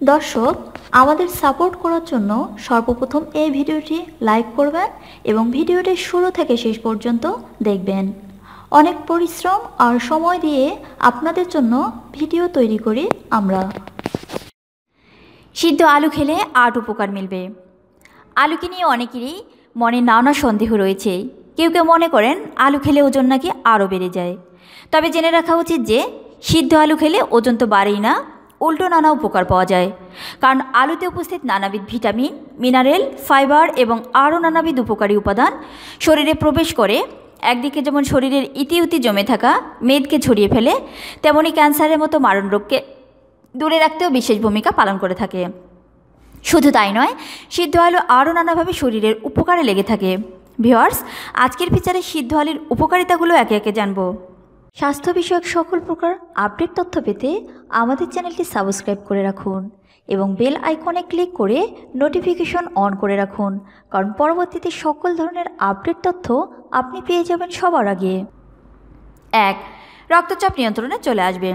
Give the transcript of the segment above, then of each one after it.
দর্শক, আমাদের সাপোর্ট করার জন্য সর্বপ্রথম এই ভিডিওটি লাইক করবেন এবং ভিডিওটি শুরু থেকে শেষ পর্যন্ত দেখবেন। অনেক পরিশ্রম আর সময় দিয়ে আপনাদের জন্য ভিডিও তৈরি করি আমরা। সিদ্ধ আলু খেলে আট উপকার মিলবে। আলুকে নিয়ে অনেকেরই মনে নানা সন্দেহ রয়েছে। কেউ কেউ মনে করেন আলু খেলে ওজন নাকি আরও বেড়ে যায়। তবে জেনে রাখা উচিত যে, সিদ্ধ আলু খেলে ওজন তো বাড়েই না। উল্টো নানা উপকার পাওয়া যায়। কারণ আলুতে উপস্থিত নানাবিধ ভিটামিন, মিনারেল, ফাইবার এবং আরও নানাবিধ উপকারী উপাদান শরীরে প্রবেশ করে। একদিকে যেমন শরীরের ইতিউতি জমে থাকা, মেদকে ছড়িয়ে ফেলে, তেমনি ক্যান্সারের মতো মারণ রোগকে দূরে রাখতেও বিশেষ ভূমিকা পালন করে থাকে। শুধু তাই নয়, সিদ্ধ আলু আরও নানাভাবে শরীরের উপকারে লেগে থাকে। ভিওয়ার্স আজকের বিচারে সিদ্ধ আলুর উপকারিতাগুলো একে একে জানব। স্বাস্থ্য বিষয়ক সকল প্রকার আপডেট তথ্য পেতে আমাদের চ্যানেলটি সাবস্ক্রাইব করে রাখুন এবং বেল আইকনে ক্লিক করে নোটিফিকেশন অন করে রাখুন, কারণ পরবর্তীতে সকল ধরনের আপডেট তথ্য আপনি পেয়ে যাবেন সবার আগে। এক, রক্তচাপ নিয়ন্ত্রণে চলে আসবে।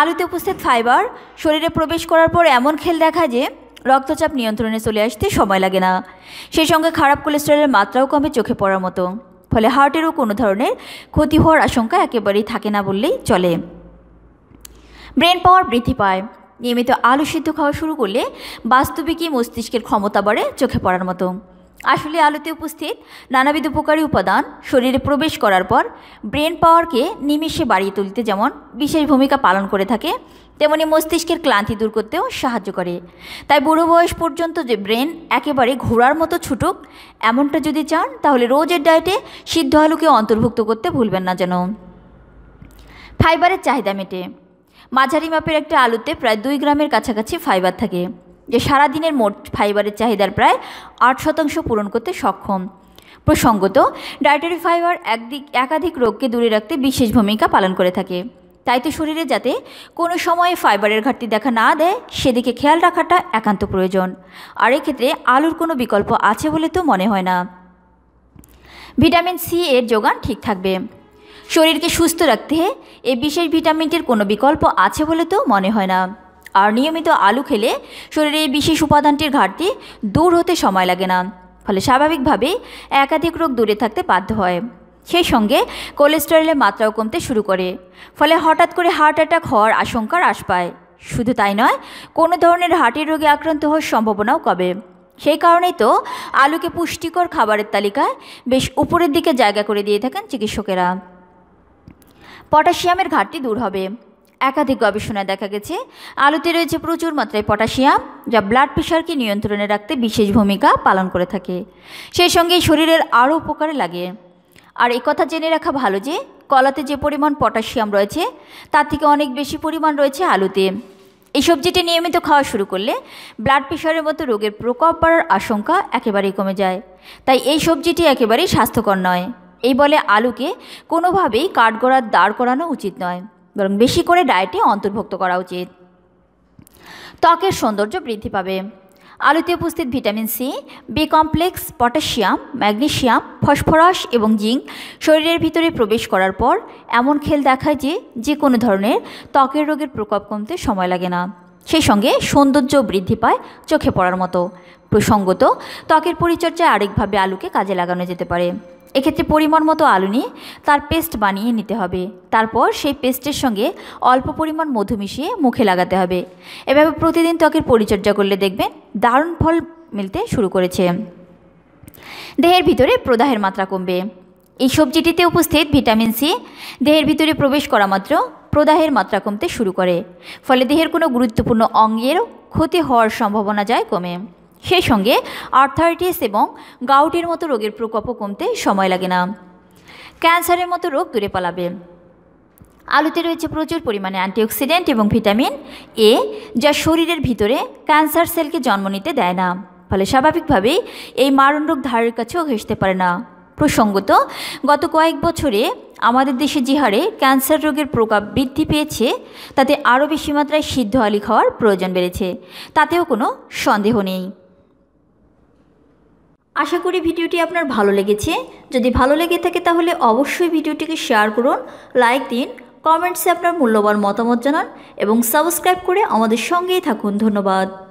আলুতে উপস্থিত ফাইবার শরীরে প্রবেশ করার পর এমন খেল দেখা যে রক্তচাপ নিয়ন্ত্রণে চলে আসতে সময় লাগে না। সেই সঙ্গে খারাপ কোলেস্টেরলের মাত্রাও কমে চোখে পড়ার মতো। ফলে হার্টেরও কোনো ধরনের ক্ষতি হওয়ার আশঙ্কা একেবারেই থাকে না বললেই চলে। ব্রেন পাওয়ার বৃদ্ধি পায়। নিয়মিত আলু সিদ্ধ খাওয়া শুরু করলে বাস্তবিকই মস্তিষ্কের ক্ষমতা বাড়ে চোখে পড়ার মতো। আসলে আলুতে উপস্থিত নানাবিধ উপকারী উপাদান শরীরে প্রবেশ করার পর ব্রেন পাওয়ারকে নিমেষে বাড়িয়ে তুলতে যেমন বিশেষ ভূমিকা পালন করে থাকে তেমনি মস্তিষ্কের ক্লান্তি দূর করতেও সাহায্য করে। তাই বুড়ো বয়স পর্যন্ত যে ব্রেন একেবারে ঘোড়ার মতো ছুটুক, এমনটা যদি চান, তাহলে রোজের ডায়েটে সিদ্ধ আলুকে অন্তর্ভুক্ত করতে ভুলবেন না যেন। ফাইবারের চাহিদা মেটে। মাঝারি মাপের একটা আলুতে প্রায় দুই গ্রামের কাছাকাছি ফাইবার থাকে, যে সারাদিনের মোট ফাইবারের চাহিদার প্রায় আট শতাংশ পূরণ করতে সক্ষম। প্রসঙ্গত, ডায়েটারি ফাইবার একদিক একাধিক রোগকে দূরে রাখতে বিশেষ ভূমিকা পালন করে থাকে। তাই তো শরীরে যাতে কোনো সময়ে ফাইবারের ঘাটতি দেখা না দেয়, সেদিকে খেয়াল রাখাটা একান্ত প্রয়োজন। আর এক্ষেত্রে আলুর কোনো বিকল্প আছে বলে তো মনে হয় না। ভিটামিন সি এর যোগান ঠিক থাকবে। শরীরকে সুস্থ রাখতে এই বিশেষ ভিটামিনটির কোনো বিকল্প আছে বলে তো মনে হয় না। আর নিয়মিত আলু খেলে শরীরে এই বিশেষ উপাদানটির ঘাটতি দূর হতে সময় লাগে না। ফলে স্বাভাবিকভাবেই একাধিক রোগ দূরে থাকতে বাধ্য হয়। সেই সঙ্গে কোলেস্টেরলের মাত্রাও কমতে শুরু করে, ফলে হঠাৎ করে হার্ট অ্যাটাক হওয়ার আশঙ্কা হ্রাস পায়। শুধু তাই নয়, কোনো ধরনের হার্টের রোগে আক্রান্ত হওয়ার সম্ভাবনাও কবে সেই কারণেই তো আলুকে পুষ্টিকর খাবারের তালিকায় বেশ উপরের দিকে জায়গা করে দিয়ে থাকেন চিকিৎসকেরা। পটাশিয়ামের ঘাটতি দূর হবে। একাধিক গবেষণায় দেখা গেছে, আলুতে রয়েছে প্রচুর মাত্রায় পটাশিয়াম, যা ব্লাড প্রেশারকে নিয়ন্ত্রণে রাখতে বিশেষ ভূমিকা পালন করে থাকে। সেই সঙ্গে শরীরের আরও উপকারে লাগে। আর কথা জেনে রাখা ভালো যে, কলাতে যে পরিমাণ পটাশিয়াম রয়েছে, তার থেকে অনেক বেশি পরিমাণ রয়েছে আলুতে। এই সবজিটি নিয়মিত খাওয়া শুরু করলে ব্লাড প্রেশারের মতো রোগের প্রকোপ বাড়ার আশঙ্কা একেবারেই কমে যায়। তাই এই সবজিটি একেবারেই স্বাস্থ্যকর নয়। এই বলে আলুকে কোনোভাবেই কাঠগড়ার দাঁড় করানো উচিত নয়, বরং বেশি করে ডায়েটে অন্তর্ভুক্ত করা উচিত। ত্বকের সৌন্দর্য বৃদ্ধি পাবে। আলুতে উপস্থিত vitamin C, B complex, potassium, magnesium, phosphorus এবং জিঙ্ক শরীরের ভিতরে প্রবেশ করার পর এমন খেল দেখায় যে যে কোনো ধরনের ত্বকের রোগের প্রকোপ কমতে সময় লাগে না। সেই সঙ্গে সৌন্দর্য বৃদ্ধি পায় চোখে পড়ার মতো। প্রসঙ্গত, ত্বকের পরিচর্যায় আরেকভাবে আলুকে কাজে লাগানো যেতে পারে। এক্ষেত্রে পরিমাণ মতো আলু নিয়ে তার পেস্ট বানিয়ে নিতে হবে। তারপর সেই পেস্টের সঙ্গে অল্প পরিমাণ মধু মিশিয়ে মুখে লাগাতে হবে। এভাবে প্রতিদিন ত্বকের পরিচর্যা করলে দেখবেন দারুণ ফল মিলতে শুরু করেছে। দেহের ভিতরে প্রদাহের মাত্রা কমবে। এই সবজিটিতে উপস্থিত ভিটামিন সি, দেহের ভিতরে প্রবেশ করা মাত্র প্রদাহের মাত্রা কমতে শুরু করে, ফলে দেহের কোনো গুরুত্বপূর্ণ অঙ্গেরও ক্ষতি হওয়ার সম্ভাবনা যায় কমে। সেই সঙ্গে আর্থারাইটিস এবং গাউটের মতো রোগের প্রকোপও কমতে সময় লাগে না। ক্যান্সারের মতো রোগ দূরে পালাবে। আলুতে রয়েছে প্রচুর পরিমাণে অ্যান্টিঅক্সিডেন্ট এবং ভিটামিন এ যা শরীরের ভিতরে ক্যান্সার সেলকে জন্ম নিতে দেয় না। ফলে স্বাভাবিকভাবেই এই মারণ রোগ ধারের কাছেও ঘেসতে পারে না। প্রসঙ্গত, গত কয়েক বছরে আমাদের দেশে যে হারে ক্যান্সার রোগের প্রকোপ বৃদ্ধি পেয়েছে, তাতে আরও বেশি মাত্রায় সিদ্ধ আলি খাওয়ার প্রয়োজন বেড়েছে। তাতেও কোনো সন্দেহ নেই। আশা করি ভিডিওটি আপনার ভালো লেগেছে। যদি ভালো লেগে থাকে তাহলে অবশ্যই ভিডিওটিকে শেয়ার করুন, লাইক দিন, কমেন্টসে আপনার মূল্যবান মতামত জানান এবং সাবস্ক্রাইব করে আমাদের সঙ্গেই থাকুন। ধন্যবাদ।